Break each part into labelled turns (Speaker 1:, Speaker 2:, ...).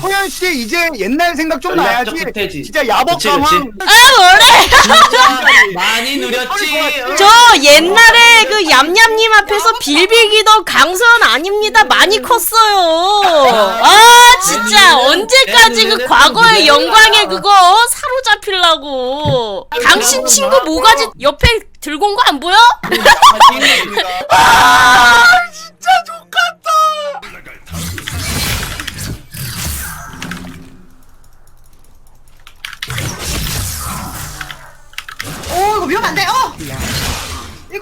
Speaker 1: 소연 씨 이제 옛날 생각 좀
Speaker 2: 전략적
Speaker 1: 나야지.
Speaker 2: 후퇴지.
Speaker 1: 진짜 야복
Speaker 2: 그치,
Speaker 1: 상황.
Speaker 2: 그치.
Speaker 3: 아 뭐래?
Speaker 2: 진짜 많이 누렸지. 어.
Speaker 3: 저 옛날에 그 얌얌님 앞에서 빌빌기던 강소연 아닙니다. 많이 컸어요. 아 진짜 언제까지 그 과거의 영광에 그거 사로잡히려고. 당신 친구 모가지 옆에 들고 온 거 안 보여?
Speaker 1: 아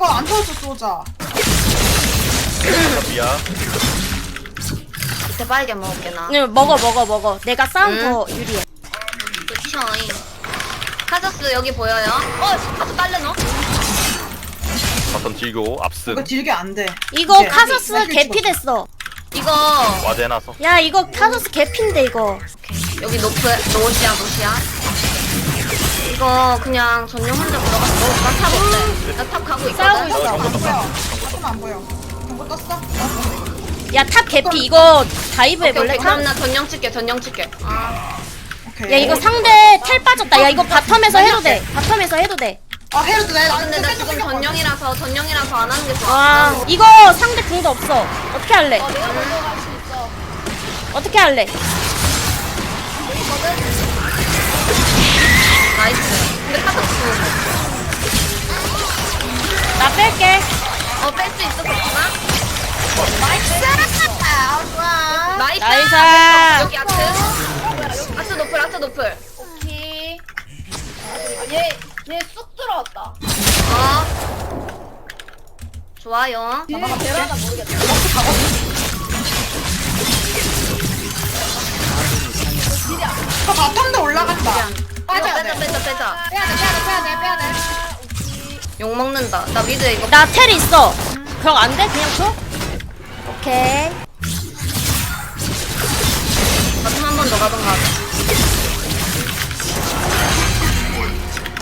Speaker 4: 이거 안 터졌어 쏘자
Speaker 5: 미야.
Speaker 6: 밑에 빨개 먹을게 나.
Speaker 3: 네, 먹어 먹어 먹어. 내가 싸움 더 유리해.
Speaker 6: 그쵸. 카저스 여기 보여요? 어, 카저 빨래 넣어?
Speaker 5: 바텀 딜교 압승.
Speaker 4: 이거 딜게 안돼
Speaker 3: 이거
Speaker 4: 이제
Speaker 3: 카서스 개피 됐어.
Speaker 6: 이거
Speaker 5: 와드 해놔서.
Speaker 3: 야 이거 카서스 개피인데 이거.
Speaker 6: 여기 노프 노시야 노시야. 이거 그냥 전용 혼자 들어가서 먹을까? 탑 어때? 나 탑 가고 있거든.
Speaker 3: 싸우고 있어.
Speaker 4: 안 보여 잠깐만 안 보여 정보 떴어? 어,
Speaker 3: 야 탑 개피 이거 다이브
Speaker 6: 오케이,
Speaker 3: 해볼래?
Speaker 6: 오케이. 그럼 나 전용 칠게 전용 칠게. 아,
Speaker 4: 오케이
Speaker 3: 야 이거 상대 텔 빠졌다. 야 이거 바텀에서 해도 돼. 바텀에서 해도 돼.
Speaker 4: 아 해도 돼?
Speaker 6: 아 근데 나 지금 전용이라서 전용이라서 안 하는 게 좋아.
Speaker 3: 아 이거 상대 궁도 없어. 어떻게 할래? 어떻게 할래?
Speaker 6: 나이스. 근데 카저스
Speaker 3: 나 뺄게.
Speaker 6: 어 뺄 수 있었구나. 나이스. 아, 나이스.
Speaker 3: 나이스.
Speaker 6: 여기 아트. 아트 노플 아트 노플.
Speaker 7: 오케이. 얘, 얘 쑥 들어왔다.
Speaker 6: 어. 좋아요.
Speaker 7: 얘가 베라나 모르겠다.
Speaker 4: 저 바텀도 올라간다
Speaker 6: 빼자
Speaker 4: 돼
Speaker 6: 빼자 빼자.
Speaker 7: 빼야 돼, 빼야 돼, 빼야 돼, 빼야 돼.
Speaker 6: 욕 먹는다. 나 미드 이거.
Speaker 3: 나 텔 있어. 그럼 안 돼? 그냥 줘? 오케이.
Speaker 6: 바텀 한 번 더 가던가.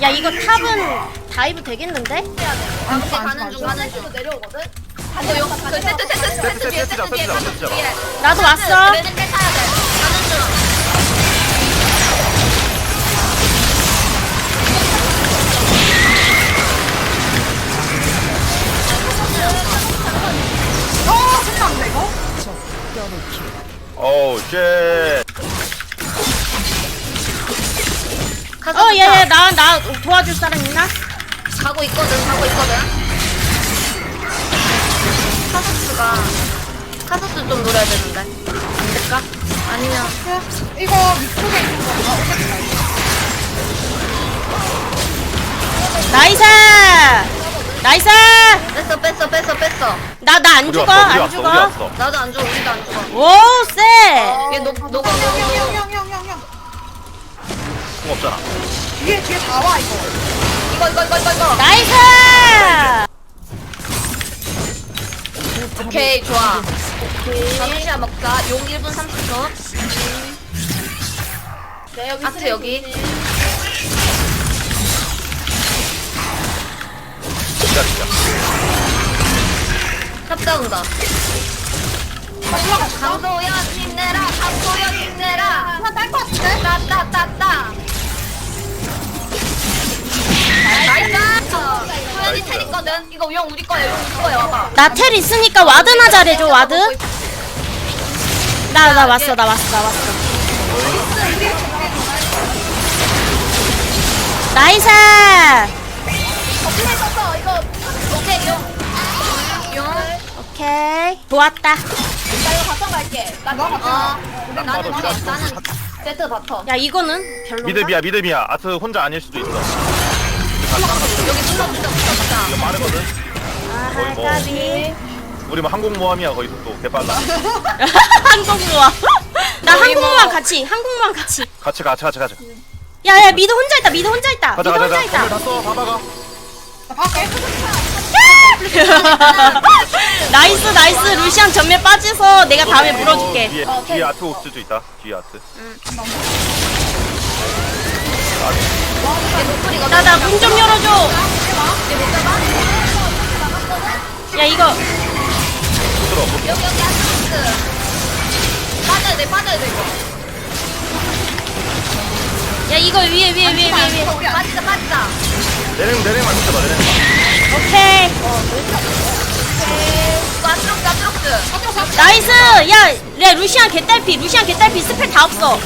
Speaker 3: 야 이거 탑은 다이브 되겠는데?
Speaker 6: 아, 오케이 가는 중 가는 중.
Speaker 7: 또 내려오거든?
Speaker 6: 이거 욕. 그 세트 세트 세트 세트 뒤에
Speaker 5: 세트자,
Speaker 6: 세트 뒤에
Speaker 5: 세트자,
Speaker 6: 세트
Speaker 5: 세트자.
Speaker 6: 뒤에.
Speaker 3: 나도 왔어.
Speaker 6: 레드 때 타야 돼. 가는 중.
Speaker 5: 어우 쉣.
Speaker 6: 카저스
Speaker 3: 어 얘얘 나나 도와줄 사람 있나?
Speaker 6: 가고 있거든. 가고 있거든. 카서스가 카서스 좀 노려야 되는데. 안 될까? 아니면
Speaker 4: 이거 위쪽에 있는 건가?
Speaker 3: 나이스! 나이스!
Speaker 6: 뺐어 뺐어 뺐어 뺐어.
Speaker 3: 나 나 안
Speaker 5: 우리
Speaker 3: 죽어
Speaker 5: 왔어. 우리
Speaker 3: 안
Speaker 5: 왔어. 우리
Speaker 3: 죽어.
Speaker 5: 왔어.
Speaker 6: 나도 안 죽어. 우리도 안 죽어.
Speaker 3: 오 쎄!
Speaker 6: 얘 녹, 녹아, 녹아, 녹아.
Speaker 4: 형형형형형형
Speaker 5: 공 없잖아.
Speaker 4: 뒤에 뒤에 다와 이거
Speaker 6: 이거, 이거, 이거, 이거, 이거.
Speaker 3: 나이스!
Speaker 6: 오케이, 좋아. 잠시야 먹자. 용 1분 30초.
Speaker 7: 네, 여기
Speaker 6: 아트 여기.
Speaker 5: 진짜 진짜.
Speaker 6: 탑다 온다. 강소연 힘내라, 강소연 힘내라.
Speaker 7: 하나 딸것 같은데?
Speaker 6: 따, 따, 따, 따. 나이스! 소연이 텔 있거든. 이거 용 우리 거야, 용 우리 거야. 와봐.
Speaker 3: 나 텔 있으니까 와드나 잘해줘 와드. 나 나 왔어 나 왔어 나 왔어. 나이스!
Speaker 6: 오케이
Speaker 3: 좋았다.
Speaker 7: 나 이거 바텀 갈게.
Speaker 4: 나나
Speaker 7: 이거
Speaker 4: 바텀
Speaker 6: 어, 나는, 나는, 나는.
Speaker 7: 세트 바텀.
Speaker 3: 야 이거는 별론가?
Speaker 5: 미드비야 미드비야. 아트 혼자 아닐 수도 있어.
Speaker 6: 여기 붙어, 붙어, 붙어, 붙어.
Speaker 5: 빠르거든.
Speaker 3: 아
Speaker 5: 거의 뭐.
Speaker 3: 까비.
Speaker 5: 우리 뭐 항공모함이야 거의 속도 개빨라.
Speaker 3: 한국무아. 나
Speaker 6: 거의 뭐-
Speaker 3: 같이 한국무아 같이.
Speaker 5: 같이 같이 같이 가자.
Speaker 3: 야야 미드 혼자 있다 미드 혼자 있다
Speaker 5: 가자
Speaker 3: 미드
Speaker 5: 가자
Speaker 3: 혼자
Speaker 5: 가자.
Speaker 3: 있다.
Speaker 5: 건물 다 써. 봐봐가.
Speaker 4: 나 밖에
Speaker 3: 나이스 나이스 루시안 전면 빠져서 내가 다음에 물어줄게.
Speaker 5: 뒤에
Speaker 7: 어, 오케이.
Speaker 5: 뒤에 아트 올 수도 있다. 뒤에 아트.
Speaker 3: 나 나 문 좀 열어줘. 야 이거
Speaker 5: 들어.
Speaker 6: 여기, 여기 아스트. 빠져야 돼, 빠져야 돼, 이거.
Speaker 3: 이거 위에 위에 위에 위에 위에.
Speaker 4: 우리 안
Speaker 6: 빠지자 빠지자
Speaker 5: 내랭 내랭만 붙여봐 내랭만
Speaker 3: 오케이. 나이스. 야, 야 루시안 개딸피. 루시안 개딸피. 스펠 다 없어.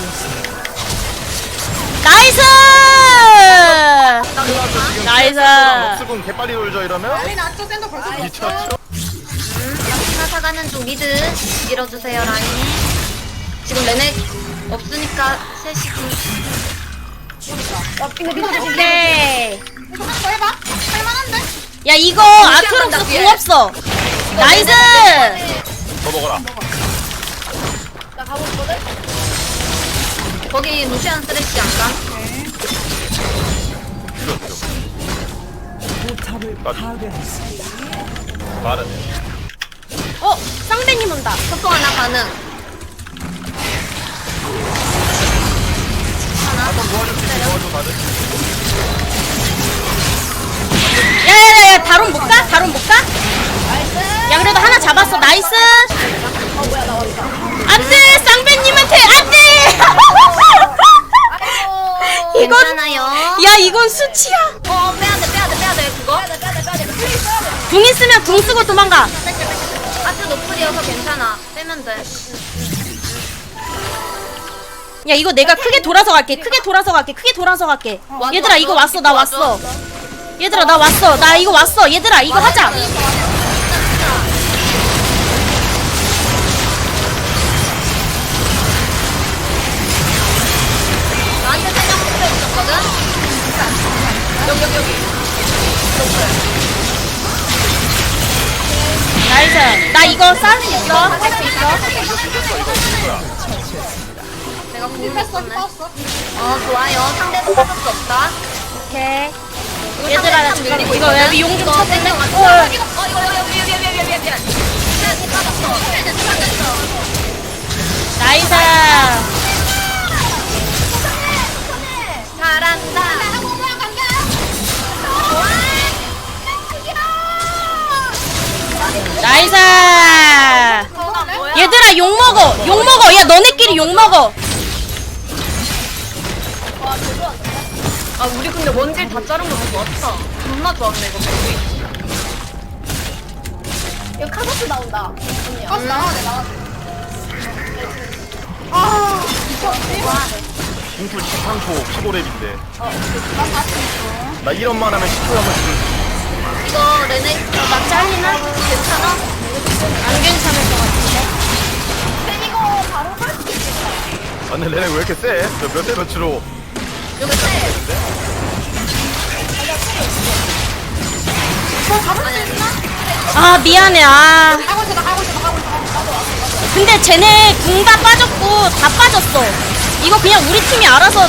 Speaker 3: 나이스. 나이스.
Speaker 5: 럭스군 개빨리 돌죠 이러면
Speaker 4: 난리 났죠 샌더 벌써
Speaker 5: 미쳤죠
Speaker 6: 사사 가는 중 미드 밀어주세요 라인 지금 레넥 없으니까 셋이
Speaker 3: 오케이.
Speaker 4: 이거 하나 더 해봐 할만한데?
Speaker 3: 야 이거 아트록스 궁 없어. 나이스.
Speaker 5: 더 먹어라
Speaker 7: 나 가고 있거든?
Speaker 6: 거기 루시안 쓰레쉬 안 가?
Speaker 5: 빠르네
Speaker 3: 어 쌍배님 온다.
Speaker 6: 소통 하나 가능
Speaker 5: 한번
Speaker 3: 나이스. 안돼 쌍배님한테 안돼. 이건
Speaker 6: 괜찮아요
Speaker 3: 야 이건 수치야.
Speaker 6: 어 빼야돼 빼야돼 빼야돼 그거
Speaker 3: 궁 있으면 궁 쓰고 도망가.
Speaker 6: 아트 노플이어서 괜찮아 빼면 돼
Speaker 3: 야 이거 내가 크게 돌아서 갈게. 크게 돌아서 갈게. 크게 돌아서 갈게.
Speaker 6: 왔어,
Speaker 3: 얘들아 이거
Speaker 6: 왔어.
Speaker 3: 왔어. 나 왔어. 얘들아 나 왔어. 나 이거 왔어. 얘들아 이거 하자.
Speaker 6: 여기 여기 여기
Speaker 3: 나이스. 나 이거 쌀수 있어.
Speaker 6: 할 수 있어 내가
Speaker 4: 뺐어 어
Speaker 6: 좋아요 상대도 사줄 수 없다
Speaker 3: 오케이. 얘들아, 나
Speaker 6: 상대
Speaker 3: 잠깐
Speaker 6: 밀리고
Speaker 3: 이거
Speaker 6: 있거든?
Speaker 3: 여기 용좀
Speaker 6: 이거
Speaker 3: 쳐볼래?
Speaker 6: 땡겨 맞춰.
Speaker 3: 어.
Speaker 6: 어 이거 이거 이거 미안 미안 미안 미안 미안
Speaker 3: 나이스.
Speaker 6: 잘한다
Speaker 3: 나이스. 얘들아 욕 먹어. 욕 먹어. 야 너네끼리 욕 먹어.
Speaker 6: 아 우리 근데 원딜 다 자른 거 좋았다 존나 좋았네 이거 밴드
Speaker 7: 이거 카사스 나온다.
Speaker 4: 아 나와야 돼 나와야 돼
Speaker 5: 징풀 13초 15렙인데 나 이런만 하면 10초 하면 죽을
Speaker 6: 이거 레넥 나 잘리나? 괜찮아?
Speaker 3: 안 괜찮을 것 같은데.
Speaker 7: 이거 바로 할수 있겠다.
Speaker 5: 아 근데 레넥 왜 이렇게 세? 몇대 몇으로
Speaker 6: 여기
Speaker 3: 세아 미안해. 아.
Speaker 4: 있어 나 있어 나 있어
Speaker 3: 근데 쟤네 궁다 빠졌고 다 빠졌어. 이거 그냥 우리 팀이 알아서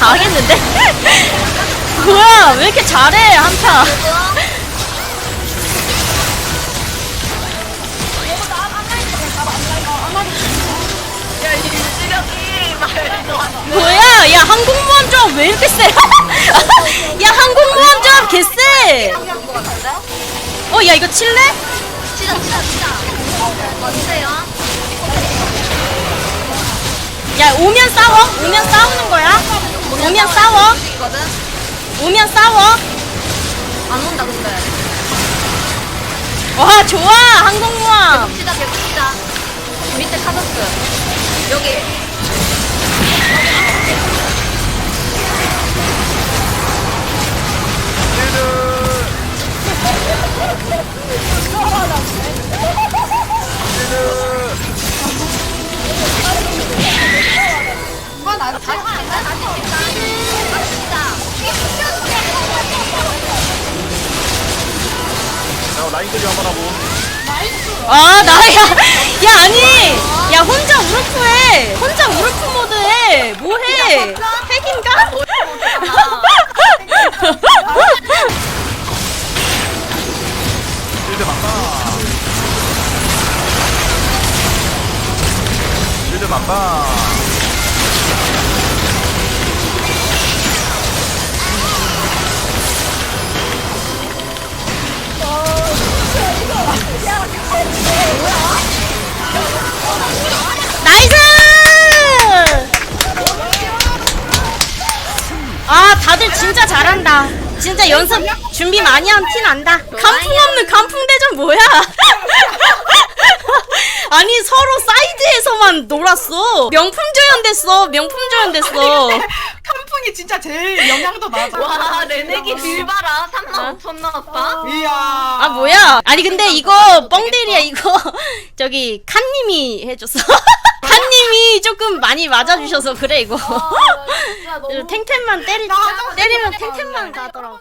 Speaker 3: 다 하겠는데? 뭐야 왜 이렇게 잘해 한타?
Speaker 6: 야
Speaker 3: 뭐야 야 항공모함 좀왜 이렇게 세? 야 항공모함 좀 개쎄.
Speaker 6: 한것 같은데?
Speaker 3: 어야 이거 칠래?
Speaker 6: 치자 치자 치자 어디세요?
Speaker 3: 야 오면 싸워. 오면 싸우는 거야. 오면 싸워. 오면 싸워.
Speaker 6: 안 온다 근데
Speaker 3: 와 좋아 항공모함.
Speaker 6: 계속 치자 밑에 카더스 여기
Speaker 4: 아 나도
Speaker 6: 다시 치자 다시 치자 다시 치자
Speaker 5: 자 라인 클리 한번
Speaker 3: 아 나 야 야 아니 야 혼자 우르프해. 혼자 우르프 모드해. 뭐해? 핵인가?
Speaker 5: 실드 맞다 실드 맞다
Speaker 3: 진짜 잘한다. 진짜 연습 준비 많이 한 티 난다. 간풍 없는 간풍대전 뭐야? 아니 서로 사이드에서만 놀았어. 명품 조연 됐어. 명품 조연 됐어.
Speaker 4: 칸풍이 진짜 제일 영향도 나잖아.
Speaker 6: 와 레넥이 딜 봐라 3만 5천 나왔다
Speaker 4: 이야.
Speaker 3: 아 뭐야? 아니 근데 이거 뻥들이야 이거 저기 칸님이 해줬어. 칸님이 조금 많이 맞아주셔서 그래 이거.
Speaker 7: 아, 진짜 너무
Speaker 3: 탱탱만 때리 때리면 탱탱만. 가더라고.